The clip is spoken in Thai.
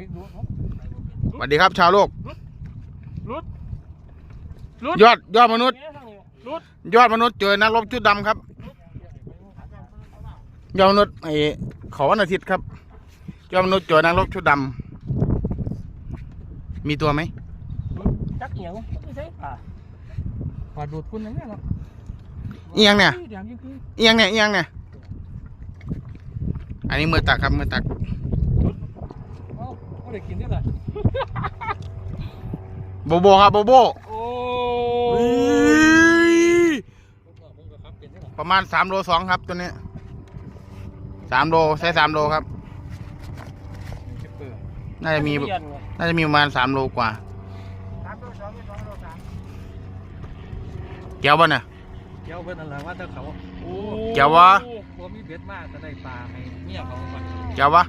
พริกดูเนาะสวัสดีครับชาวโลกรุดยอดยอดมนุษย์เนี่ยทางนี้รุดยอดมนุษย์เจอนักรบชุดดำครับ ยอดมนุษย์ไอ้ขอวันอาทิตย์ครับ ยอดมนุษย์เจอนักรบชุดดำมีตัวไหมจักเหี่ยวไม่ใช่ป่าปลาดูดคุณนั่นแหละเนาะเอียงเนี่ยเดี๋ยวยิ่งคือเอียงเนี่ยเอียงเนี่ยอันนี้มือตักครับมือตักเอ้า ไม่ได้กินได้เลยโบโบครับโบโบโอ้อุ้ยผมก็ครับเป็นได้หรอประมาณสามโลสองครับตัวนี้สามโลใช้สามโลครับเจ็บเปื่อยน่าจะมีเย็นไงน่าจะมีประมาณสามโลกว่าสามโลสองสองโลสามเกี่ยวบ่เนี่ยเกี่ยวเพิ่นนั่นแหละว่าถ้าเขาโอ้เกี่ยววะตัวมีเบ็ดมากจะได้ปลาให้เมียเขาก่อนเกี่ยววะ